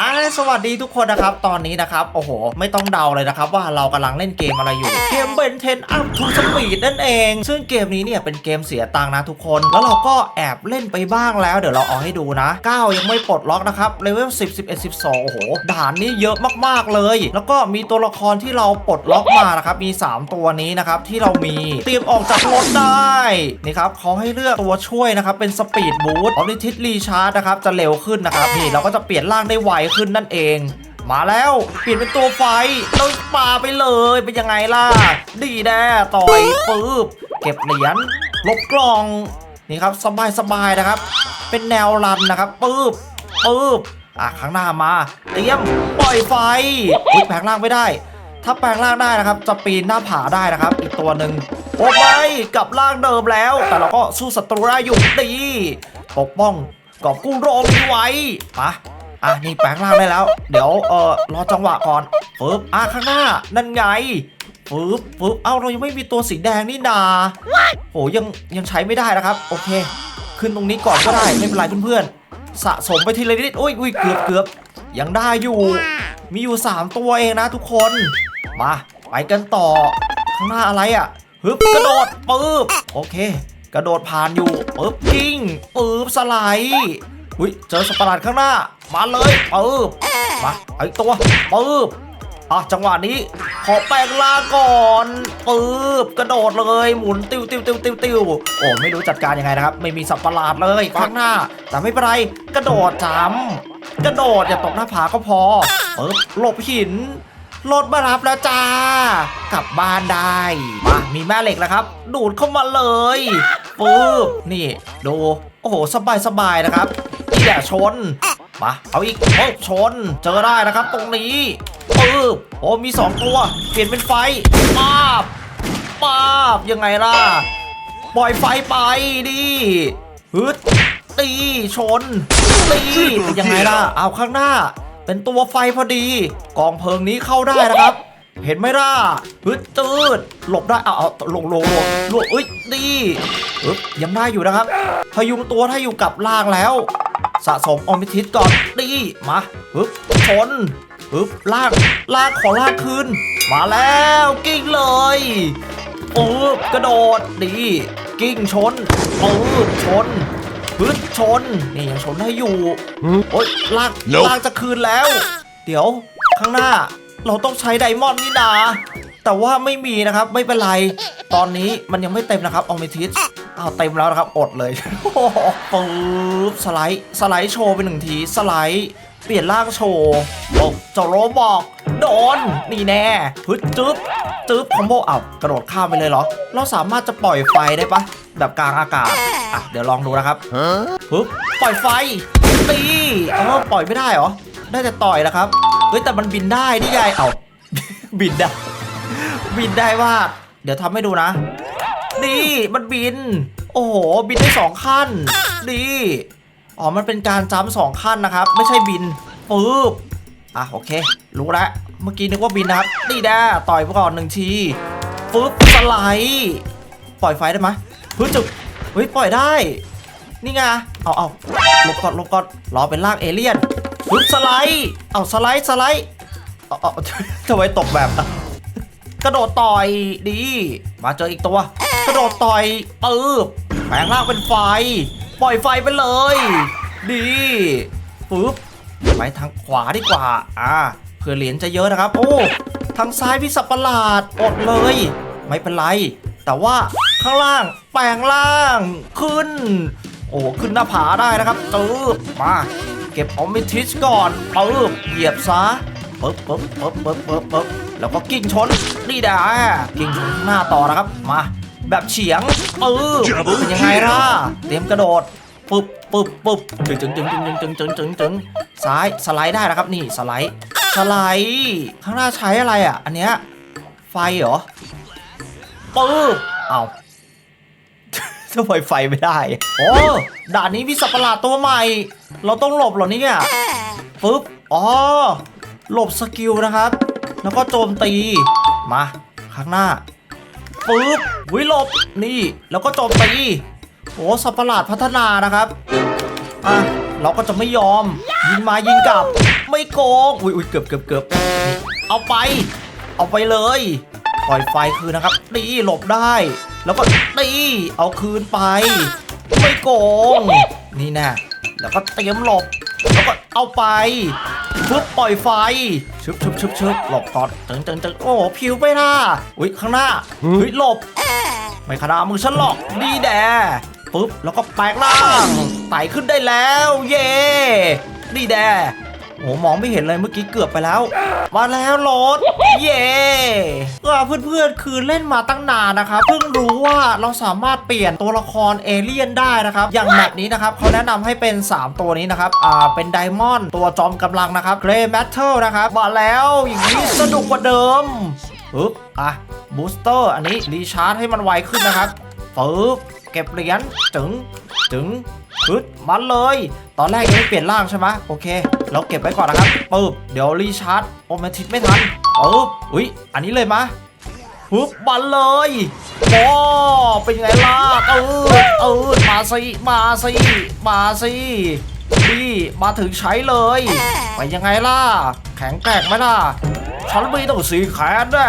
อ่าสวัสดีทุกคนนะครับ ตอนนี้นะครับ โอ้โห ไม่ต้องเดาเลยนะครับ ว่าเรากำลังเล่นเกมอะไรอยู่ เกมเบนเทนอัพทูสปีดนั่นเอง ซึ่งเกมนี้เนี่ยเป็นเกมเสียตังค์นะทุกคน แล้วเราก็แอบเล่นไปบ้างแล้ว เดี๋ยวเราเอาให้ดูนะ 9 ยังไม่ปลดล็อกนะครับเลเวล10 11 12 โอ้โห ด่านนี้เยอะมากๆเลย แล้วก็มีตัวละครที่เราปลดล็อกมานะครับ มี 3 ตัวนี้นะครับที่เรามีเตรียมออกจากรถได้ นี่ครับเขาให้เลือกตัวช่วยนะครับเป็นสปีดบูทออฟนิทิสรีชาร์จนะครับจะเร็วขึ้นนะครับนี่เราก็จะเปลี่ยนร่างได้ไวขึ้นนั่นเอง มาแล้วเปลี่ยนเป็นตัวไฟแล้วปาไปเลยเป็นยังไงล่ะ ดีแน่ต่อยปึ๊บเก็บเหรียญลบกล่องนี่ครับสบายสบายๆนะครับ เป็นแนวรันนะครับปึ๊บปึ๊บอะข้างหน้ามาเตรียมปล่อยไฟอุ๊ยแปลงร่างไม่ได้ ถ้าแปลงร่างได้นะครับ จะปีนหน้าผาได้นะครับ อีกตัวหนึ่งโอ้ไม่กลับร่างเดิมแล้ว แต่เราก็สู้ศัตรูได้อยู่ดีปกป้องกอบกู้โรมนี้ไว้มา อะนี่แปลงร่างได้แล้ว เดี๋ยวเออรอจังหวะก่อนปึ๊บอะข้างหน้า นั่นไงปึ๊บปึ๊บเอ้าเรายังไม่มีตัวสีแดงนี่นาโหยังยังใช้ไม่ได้นะครับ โอเค ขึ้นตรงนี้ก่อนก็ได้ไม่เป็นไรเพื่อนๆสะสมไปทีละนิดอุ้ยอุ้ยเกือบเกือบยังได้อยู่ มีอยู่ 3 ตัวเองนะทุกคนมาไปกันต่อ ข้างหน้าอะไรอะ่ะฮึบกระโดดปึ๊บโอเค กระโดดผ่านอยู่ปึ๊บกิ้งปึ๊บสไลด์ อุ้ยเจอสตว์ปาร์ตข้างหน้า มาเลยปึ๊บมาไอตัวปึ๊บอะจังหวะนี้ขอแปลงล่างก่อนปึ๊บกระโดดเลยหมุนติวติวติวติวติวโอ้ไม่รู้จัดการยังไงนะครับ ไม่มีสัตว์ประหลาดเลยข้างหน้า แต่ไม่เป็นไรกระโดดจำกระโดดอย่าตกหน้าผาก็พอปึ๊บหลบหินรถมารับแล้วจ้ากลับบ้านได้มามีแม่เหล็กแล้วครับ ดูดเข้ามาเลยปึ๊บนี่ดูโอ้โหสบายสบายๆนะครับ อย่าชนมาเอาอีกโอ้ชน เจอได้นะครับ ตรงนี้ปึ๊บโอ้มีสองตัว เปลี่ยนเป็นไฟป้าบป้าบยังไงล่ะ ปล่อยไฟไปดิฮึดตีชนตีนยังไงล่ะ เอาข้างหน้า เป็นตัวไฟพอดี กองเพลิงนี้เข้าได้นะครับเห็นไหมล่ะฮึดตืดหลบได้เอาเอาลงลงลงลงเอ้ยดีอึ๊บยังได้อยู่นะครับพยุงตัวถ้าอยู่กับล่างแล้ว สะสมออมมิทิสก่อนดีมาฮึบชนฮึบลากลากขอลากคืนมาแล้วกิ้งเลยปึ๊บกระโดดดีกิ้งชนปึ๊บชนฮึดชนนี่ยังชนได้อยู่โอ๊ยลาก Nope ลากจะคืนแล้ว เดี๋ยวข้างหน้าเราต้องใช้ไดมอนด์นี่นาแต่ว่าไม่มีนะครับไม่เป็นไร ตอนนี้มันยังไม่เต็มนะครับออมิทิส เอาเต็มแล้วนะครับ อดเลยโอ้ปึ๊บสไลด์สไลด์โชว์ไปหนึ่งทีสไลด์เปลี่ยนร่างโชว์โอ้เจ้าโรบอกโดน นี่แน่ฮึดจึ๊บจึ๊บคอมโบอ้าวกระโดดข้ามไปเลยเหรอ เราสามารถจะปล่อยไฟได้ปะแบบกลางอากาศ อะ เดี๋ยวลองดูนะครับปึ๊บปล่อยไฟตีเออปล่อยไม่ได้เหรอ ได้แต่ต่อยนะครับ เฮ้ย แต่มันบินได้นี่ไงเอาบินได้ บินได้ว่า เดี๋ยวทำให้ดูนะ นี่มันบิน โอ้โห บินได้สองขั้น ดี อ๋อ มันเป็นการจ้ำสองขั้นนะครับ ไม่ใช่บินปึ๊บอะโอเค รู้ล้วเมื่อกี้นึกว่าบินนะครับนี่แน่ต่อยไปก่อนหนึ่งทีปึ๊บสไลด์ปล่อยไฟได้ไหมพึ่จุกเฮ้ยปล่อยได้ นี่ไงเอาเอาลบก่อนลบก่อนรอเป็นร่างเอเลี่ยนปึ๊บสไลด์เอาสไลด์สไลด์เอาเอาทำไมตกแบบ กระโดดต่อยดี มาเจออีกตัว กระโดดต่อยปึ๊บแปลงร่างเป็นไฟ ปล่อยไฟไปเลย ดีปึ๊บไปทางขวาดีกว่า อ่าเพื่อเหรียญจะเยอะนะครับ โอ้ทางซ้ายพิสับประหลาดอดเลย ไม่เป็นไร แต่ว่าข้างล่างแปลงล่างขึ้น โอ้ขึ้นหน้าผาได้นะครับตืบมาเก็บออมมิทิสก่อนตืบเหยียบซะปึ๊บปึ๊บปึ๊บปึ๊บปึ๊บปึ๊บ แล้วก็กิ้งชนนี่แหละกิ้งชนข้างหน้าต่อนะครับมาแบบเฉียงปึ๊บเป็นยังไงล่ะเตรียมกระโดดปึ๊บปึ๊บปึ๊บจึงจึงจึงจึงจึงจึงจึงจึงจึงซ้ายสไลด์ได้นะครับนี่สไลด์สไลด์ข้างหน้าใช้อะไรอะ อันเนี้ยไฟเหรอปึ๊บเอาทำไมไฟไม่ได้โอ้ด่านนี้มีสัตว์ประหลาดตัวใหม่ เราต้องหลบเหรอเนี่ยปึ๊บอ๋อหลบสกิลนะครับ แล้วก็โจมตี มา ข้างหน้าปึ๊บวิหลบนี่ แล้วก็โจมตีโอ้สัตว์ประหลาดพัฒนานะครับ อะ เราก็จะไม่ยอม ยิงมายิงกลับ ไม่โกง อุ้ยอุ้ยเกือบเกือบเกือบเอาไป เอาไปเลย ปล่อยไฟคืนนะครับนี่หลบได้ แล้วก็นี่เอาคืนไป ไม่โกง นี่แน่แล้วก็เตรียมหลบ แล้วก็เอาไป ปุ๊บปล่อยไฟชึบชึบชึบชึบหลบกอดตึงตึงตึงโอ้ผิวไปหน้าอุ้ยข้างหน้าเฮ้ยหลบไม่ขนาดมือฉันหรอกดีแดปุ๊บแล้วก็แปลกร่างไต่ขึ้นได้แล้ว เย่ดีแด โอ้มองไม่เห็นเลยเมื่อกี้เกือบไปแล้ว มาแล้วรถ เย่ว่าเพื่อนๆคือเล่นมาตั้งนานนะครับ เพิ่งรู้ว่าเราสามารถเปลี่ยนตัวละครเอเลี่ยนได้นะครับ อย่างแบบนี้นะครับเขาแนะนำให้เป็น 3 ตัวนี้นะครับ อ่า เป็นไดมอนด์ตัวจอมกำลังนะครับเกรย์แมทเทิลนะครับมาแล้วอย่างนี้สนุกกว่าเดิมปึ๊บอะบูสเตอร์อันนี้รีชาร์จให้มันไวขึ้นนะครับปึ๊บเก็บเหรียญจึงจึง ปึ๊บมันเลย ตอนแรกยังไม่เปลี่ยนร่างใช่ไหมโอเค เราเก็บไว้ก่อนนะครับปึ๊บเดี๋ยวรีชาร์จโอเมทิกไม่ทันปึ๊บอุ้ยอันนี้เลยมะปึ๊บมันเลยโอ้เป็นไงล่ะเออเออมาสิมาสิมาสินี่มาถึงใช้เลยไปยังไงล่ะ แข็งแกร่งไหมล่ะฉันม่ต้องสีแขนแน่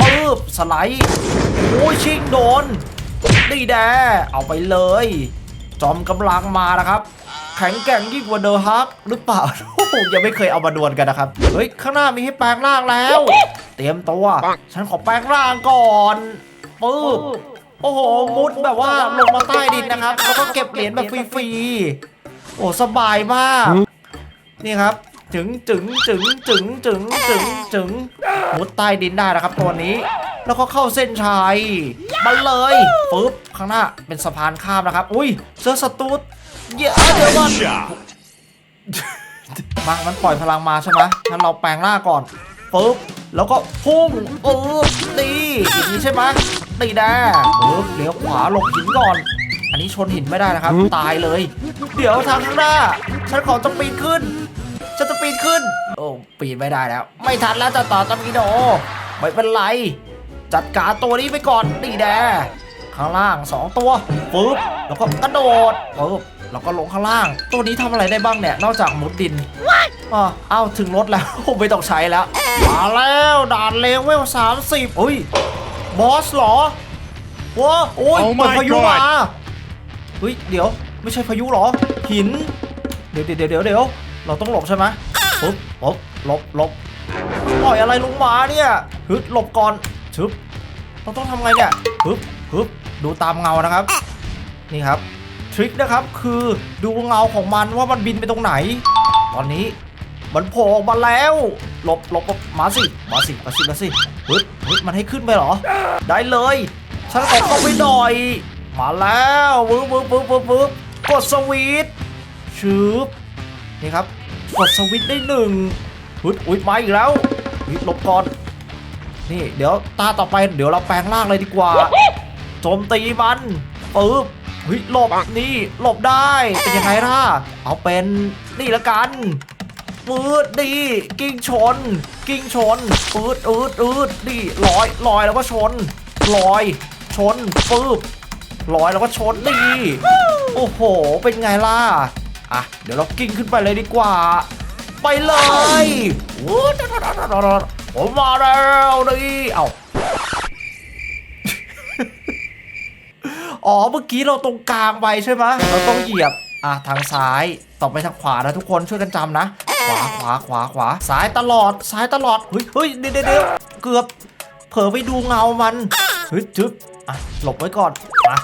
ปึ๊บสไลด์โอ้ยชิงโดนนี่แดเอาไปเลย จอมกำลังมานะครับ แข็งแกร่งยิ่งกว่าเดอะฮักหรือเปล่าโอ้โหยังไม่เคยเอามาดวลกันนะครับ เฮ้ย ข้างหน้ามีให้แปลงร่างแล้ว เตรียมตัว ฉันขอแปลงร่างก่อนปึ๊บโอ้โห มุดแบบว่าลงมาใต้ดินนะครับ แล้วก็เก็บเหรียญแบบฟรีๆ โอ้ สบายมาก นี่ครับ จึงจึงจึงจึงจึงจึงจึงมุดใต้ดินได้นะครับตัวนี้ แล้วก็เข้าเส้นชัยมันเลยปึ๊บข้างหน้าเป็นสะพานข้ามนะครับ อุ้ยเจอสตูดเยอะเดี๋ยวก่อนมามันปล่อยพลังมาใช่ไหมงั้นเราแปลงร่างก่อนปึ๊บแล้วก็พุ่งปึ๊บนี่อย่างนี้ใช่ไหมตีแน่ปึ๊บเลี้ยวขวาหลบหินก่อน อันนี้ชนหินไม่ได้นะครับ ตายเลย เดี๋ยวทางข้างหน้า ฉันขอจะปีนขึ้นฉันจะปีนขึ้น โอ้ปีนไม่ได้แล้ว ไม่ทันแล้วจะต่อตะมีโดไม่เป็นไร จัดการตัวนี้ไปก่อนนี่แดข้างล่างสองตัวปึ๊บแล้วก็กระโดดปึ๊บแล้วก็ลงข้างล่าง ตัวนี้ทำอะไรได้บ้างเนี่ย นอกจากมุดดินอ๋อเอ้าถึงรถแล้วไม่ต้องใช้แล้วมาแล้วด่านเลเวล30อุ้ยบอสเหรอว้าโอ้ย Oh เปิด my พายุ God มาเฮ้ยเดี๋ยวไม่ใช่พายุเหรอ หิน เดี๋ยวเดี๋ยวเดี๋ยวเดี๋ยวเราต้องหลบใช่ไหมปึ๊บปึ๊บหลบหลบปล่อยอะไรลงมาเนี่ยฮึดหลบก่อน ชึบเราต้องทำไงเนี่ยฮึบฮึบดูตามเงานะครับ นี่ครับทริคนะครับคือดูเงาของมันว่ามันบินไปตรงไหน ตอนนี้มันโผล่ออกมาแล้วหลบหลบหลบมาสิมาสิมาสิมาสิฮึดฮึดมันให้ขึ้นไปเหรอ ได้เลยฉันขอเข้าไปหน่อย มาแล้ววืบวืบวืบวืบวืบกดสวิตช์ชืบนี่ครับ กดสวิตช์ได้หนึ่งฮึดอุ้ยมาอีกแล้วฮึดหลบก่อน นี่เดี๋ยวตาต่อไปเดี๋ยวเราแปลงร่างเลยดีกว่าโจมตีมันปึ๊บเฮ้ยหลบนี่หลบได้เป็นยังไงล่ะเอาเป็นนี่ละกันปืดดีกิ้งชน กิ้งชนปืดอืดอืดนี่ลอยลอยแล้วก็ชนลอยชนปึ๊บลอยแล้วก็ชนดีโอ้โห เป็นไงล่ะอะเดี๋ยวเรากิ้งขึ้นไปเลยดีกว่า ไปเลยวู้ดดๆๆๆ ผมมาแล้วนี่เอ้าอ๋อเมื่อกี้เราตรงกลางไปใช่ไหมเราต้องเหยียบอะทางซ้ายต่อไปทางขวานะทุกคนช่วยกันจำนะ ขวาขวาขวาขวาซ้ายตลอดซ้ายตลอดเฮ้ยเฮ้ยเดี๋ยวเดี๋ยวเกือบเผลอไปดูเงามันเฮ้ยจึ๊บอะหลบไว้ก่อนมา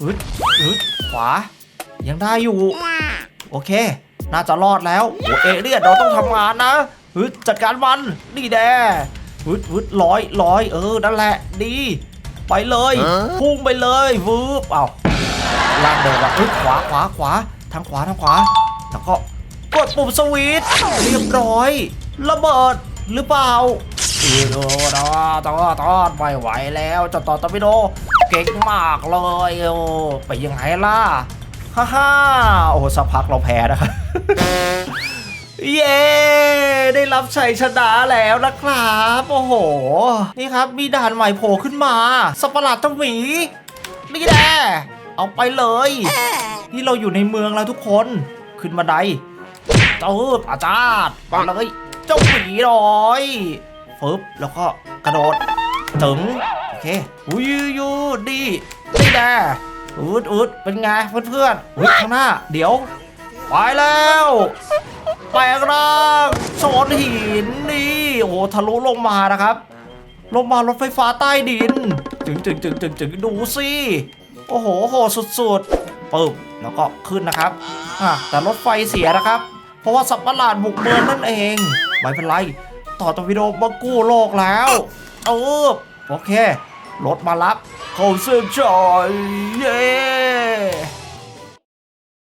ฮึดฮึดขวา ยังได้อยู่ โอเค น่าจะรอดแล้วโอเอเลียนเราต้องทำงานนะ ฮึดจัดการมันนี่แดฮึดฮึดร้อยร้อยเออนั่นแหละดีไปเลยพุ่งไปเลยวืบเอาลากเดินละเอ้ยขวาขวาขวาทางขวาทางขวา แล้วก็กดปุ่มสวิตช์เรียบร้อย ระเบิดหรือเปล่าเออโดนตอดตอดไม่ไหวแล้วเจะต่อตอร์ปิโดเก่งมากเลยโอ้ไปยังไงล่ะฮ่าฮ่าโอ้โหสักพักเราแพ้นะครับ เย้ ได้รับชัยชนะแล้วนะครับ โอ้โห นี่ครับมีด่านใหม่โผล่ขึ้นมาสัตว์ปหลาดเจ้าหมีนี่แหละเอาไปเลย นี่เราอยู่ในเมืองแล้วทุกคนขึ้นมาไดเจ้าอาจารย์มาเลยเจ้าหมีน้อยฟึบแล้วก็กระโดดถึงโอเคอุ้ยยูดีดีแน่อืดอืดเป็นไงเพื่อนๆอุ้ยข้างหน้า เดี๋ยวไปแล้ว แปลงร่างโซนหินนี่โอ้โหทะลุลงมานะครับ ลงมารถไฟฟ้าใต้ดิน จึงจึงจึงจึงจึงดูสิโอ้โหโหสุดๆปึ๊บแล้วก็ขึ้นนะครับอะแต่รถไฟเสียนะครับ เพราะว่าสัตว์ประหลาดบุกเมืองนั่นเองไม่เป็นไรต่อตัววิดีโดมากู้โลกแล้วเออโอเครถมารับเขาเส้นชัยเย้